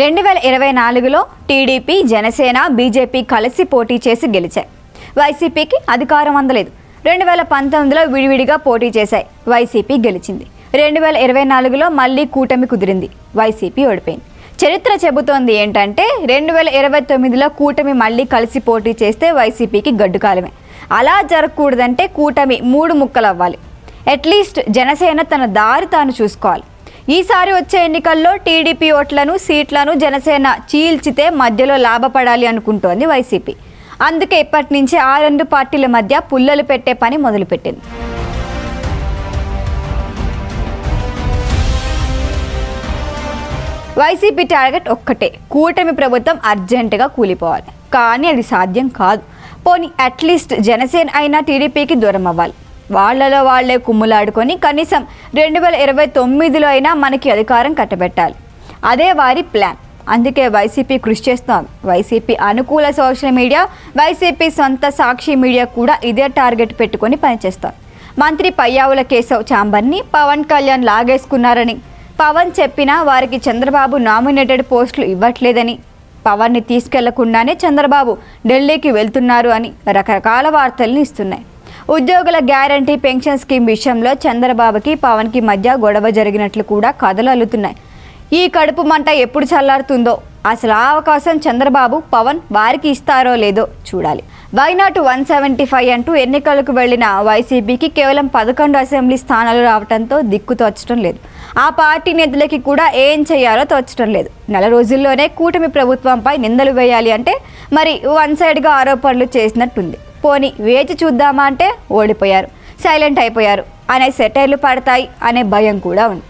రెండు వేల ఇరవై నాలుగులో టీడీపీ జనసేన బీజేపీ కలిసి పోటీ చేసి గెలిచాయి. వైసీపీకి అధికారం అందలేదు. రెండు వేల పంతొమ్మిదిలో విడివిడిగా పోటీ చేశాయి. వైసీపీ గెలిచింది. రెండు వేల ఇరవై నాలుగులో మళ్ళీ కూటమి కుదిరింది. వైసీపీ ఓడిపోయింది. చరిత్ర చెబుతోంది ఏంటంటే రెండు వేల ఇరవై తొమ్మిదిలో కూటమి మళ్ళీ కలిసి పోటీ చేస్తే వైసీపీకి గడ్డుకాలమే అలా జరగకూడదంటే కూటమి మూడు ముక్కలు అవ్వాలి అట్లీస్ట్ జనసేన తన దారి తాను చూసుకోవాలి. ఈసారి వచ్చే ఎన్నికల్లో టీడీపీ ఓట్లను సీట్లను జనసేన చీల్చితే మధ్యలో లాభపడాలి అనుకుంటోంది వైసీపీ. అందుకే ఇప్పటి నుంచి ఆ రెండు పార్టీల మధ్య పుల్లలు పెట్టే పని మొదలుపెట్టింది. వైసీపీ టార్గెట్ ఒక్కటే కూటమి ప్రభుత్వం అర్జెంటుగా కూలిపోవాలి. కానీ అది సాధ్యం కాదు. పోనీ అట్లీస్ట్ జనసేన అయినా టీడీపీకి దూరం అవ్వాలి. వాళ్ళలో వాళ్ళే కుమ్ములాడుకొని కనీసం రెండు వేల ఇరవై తొమ్మిదిలో అయినా మనకి అధికారం కట్టబెట్టాలి. అదే వారి ప్లాన్. అందుకే వైసీపీ కృషి చేస్తోంది వైసీపీ అనుకూల సోషల్ మీడియా వైసీపీ సొంత సాక్షి మీడియా కూడా ఇదే టార్గెట్ పెట్టుకొని పనిచేస్తాం. మంత్రి పయ్యావుల కేశవ్ చాంబర్ని పవన్ కళ్యాణ్ లాగేసుకున్నారని పవన్ చెప్పినా వారికి చంద్రబాబు నామినేటెడ్ పోస్టులు ఇవ్వట్లేదని పవన్ని తీసుకెళ్ళకుండానే చంద్రబాబు ఢిల్లీకి వెళ్తున్నారు అని రకరకాల వార్తల్ని ఇస్తున్నాయి. ఉద్యోగుల గ్యారంటీ పెన్షన్ స్కీమ్ విషయంలో చంద్రబాబుకి పవన్కి మధ్య గొడవ జరిగినట్లు కూడా కథలు అల్లుతున్నాయి. ఈ కడుపు మంట ఎప్పుడు చల్లారుతుందో అసలు ఆ అవకాశం చంద్రబాబు పవన్ వారికి ఇస్తారో లేదో చూడాలి. వైనాట్ వన్ సెవెంటీ ఫైవ్ అంటూ ఎన్నికలకు వెళ్ళిన వైసీపీకి కేవలం పదకొండు అసెంబ్లీ స్థానాలు రావడంతో దిక్కు తోచడం లేదు. ఆ పార్టీ నేతలకి కూడా ఏం చేయాలో తోచడం లేదు. నెల రోజుల్లోనే కూటమి ప్రభుత్వంపై నిందలు వేయాలి అంటే మరి వన్ సైడ్గా ఆరోపణలు చేసినట్టుంది. పోని వేచి చూద్దామా అంటే ఓడిపోయారు. సైలెంట్ అయిపోయారు. అనే సెటైర్లు పడతాయి అనే భయం కూడా ఉంది.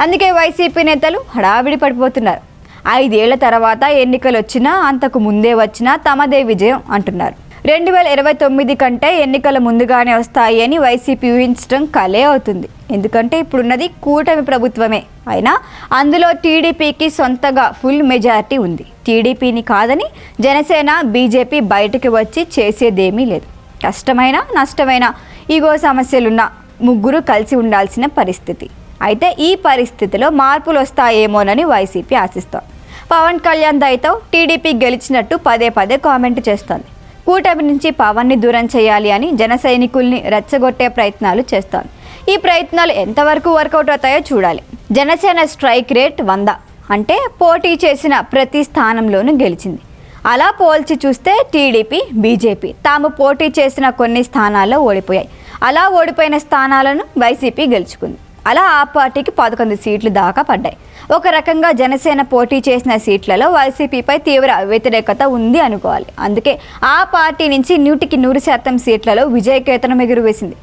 అందుకే వైసీపీ నేతలు హడావిడి పడిపోతున్నారు. ఐదేళ్ళ తర్వాత ఎన్నికలు వచ్చినా అంతకు ముందే వచ్చినా తమదే విజయం అంటున్నారు. రెండు వేల ఇరవై తొమ్మిది కంటే ఎన్నికలు ముందుగానే వస్తాయి అని వైసీపీ ఊహించడం కలే అవుతుంది. ఎందుకంటే ఇప్పుడున్నది కూటమి ప్రభుత్వమే. అయినా అందులో టీడీపీకి సొంతగా ఫుల్ మెజారిటీ ఉంది. టీడీపీని కాదని జనసేన బీజేపీ బయటకు వచ్చి చేసేదేమీ లేదు. కష్టమైన నష్టమైన ఈగో సమస్యలున్న ముగ్గురు కలిసి ఉండాల్సిన పరిస్థితి. అయితే ఈ పరిస్థితిలో మార్పులు వస్తాయేమోనని వైసీపీ ఆశిస్తోంది. పవన్ కళ్యాణ్ దయతో టీడీపీ గెలిచినట్టు పదే పదే కామెంట్ చేస్తోంది. కూటమి నుంచి పవన్ని దూరం చేయాలి అని జన సైనికుల్ని రెచ్చగొట్టే ప్రయత్నాలు చేస్తారు ఈ ప్రయత్నాలు ఎంతవరకు వర్కౌట్ అవుతాయో చూడాలి. జనసేన స్ట్రైక్ రేట్ వంద. అంటే పోటీ చేసిన ప్రతి స్థానంలోనూ గెలిచింది. అలా పోల్చి చూస్తే టీడీపీ బీజేపీ తాము పోటీ చేసిన కొన్ని స్థానాల్లో ఓడిపోయాయి. అలా ఓడిపోయిన స్థానాలను వైసీపీ గెలుచుకుంది. అలా ఆ పార్టీకి పదకొండు సీట్లు దాకా పడ్డాయి. ఒక రకంగా జనసేన పోటీ చేసిన సీట్లలో వైసీపీపై తీవ్ర వ్యతిరేకత ఉంది అనుకోవాలి. అందుకే ఆ పార్టీ నుంచి నూటికి నూరు శాతం సీట్లలో విజయకేతనం ఎగురువేసింది.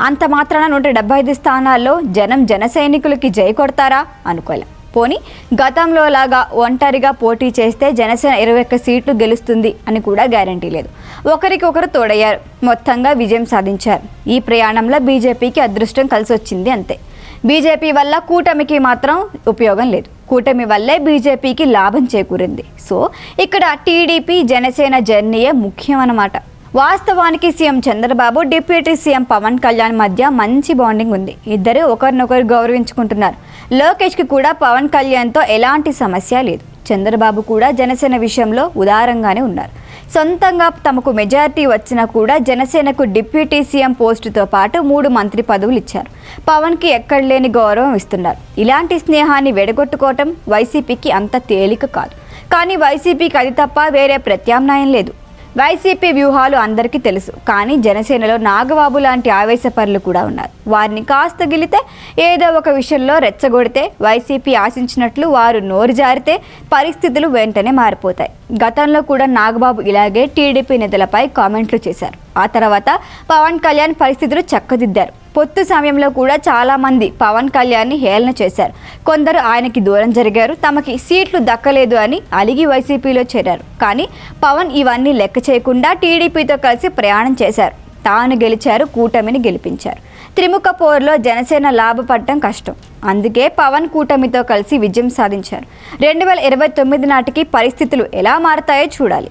అంత మాత్రాన నూట డెబ్బై ఐదు స్థానాల్లో జనం జన సైనికులకి జై కొడతారా అనుకోలేం. పోనీ గతంలో లాగా ఒంటరిగా పోటీ చేస్తే జనసేన ఇరవై ఒక్క సీట్లు గెలుస్తుంది అని కూడా గ్యారంటీ లేదు. ఒకరికొకరు తోడయ్యారు. మొత్తంగా విజయం సాధించారు. ఈ ప్రయాణంలో బీజేపీకి అదృష్టం కలిసి వచ్చింది అంతే. బీజేపీ వల్ల కూటమికి మాత్రం ఉపయోగం లేదు. కూటమి వల్లే బీజేపీకి లాభం చేకూరింది. సో ఇక్కడ టీడీపీ జనసేన జర్నీయే ముఖ్యం అన్నమాట. వాస్తవానికి CM Chandrababu deputy CM Pawan Kalyan మధ్య మంచి బాండింగ్ ఉంది. ఇద్దరు ఒకరినొకరు గౌరవించుకుంటున్నారు. లోకేష్కి కూడా పవన్ కళ్యాణ్తో ఎలాంటి సమస్య లేదు. చంద్రబాబు కూడా జనసేన విషయంలో ఉదారంగానే ఉన్నారు. సొంతంగా తమకు మెజారిటీ వచ్చినా కూడా జనసేనకు డిప్యూటీ సీఎం పోస్టుతో పాటు మూడు మంత్రి పదవులు ఇచ్చారు. పవన్కి ఎక్కడ లేని గౌరవం ఇస్తున్నారు. ఇలాంటి స్నేహాన్ని వెడగొట్టుకోవటం వైసీపీకి అంత తేలిక కాదు. కానీ వైసీపీకి అది తప్ప వేరే ప్రత్యామ్నాయం లేదు. వైసీపీ వ్యూహాలు అందరికీ తెలుసు. కానీ జనసేనలో నాగబాబు లాంటి ఆవేశపరులు కూడా ఉన్నారు. వారిని కాస్త గిలితే ఏదో ఒక విషయంలో రెచ్చగొడితే వైసీపీ ఆశించినట్లు వారు నోరు జారితే పరిస్థితులు వెంటనే మారిపోతాయి. గతంలో కూడా నాగబాబు ఇలాగే టీడీపీ నేతలపై కామెంట్లు చేశారు. ఆ తర్వాత పవన్ కళ్యాణ్ పరిస్థితులు చక్కదిద్దారు. పొత్తు సమయంలో కూడా చాలామంది పవన్ కళ్యాణ్ని హేళన చేశారు. కొందరు ఆయనకి దూరం జరిగారు తమకి సీట్లు దక్కలేదు అని అలిగి వైసీపీలో చేరారు. కానీ పవన్ ఇవన్నీ లెక్క చేయకుండా టీడీపీతో కలిసి ప్రయాణం చేశారు. తాను గెలిచారు కూటమిని గెలిపించారు. త్రిముఖ పోరులో జనసేన లాభపడటం కష్టం. అందుకే పవన్ కూటమితో కలిసి విజయం సాధించారు. రెండు వేల ఇరవై తొమ్మిది నాటికి పరిస్థితులు ఎలా మారతాయో చూడాలి.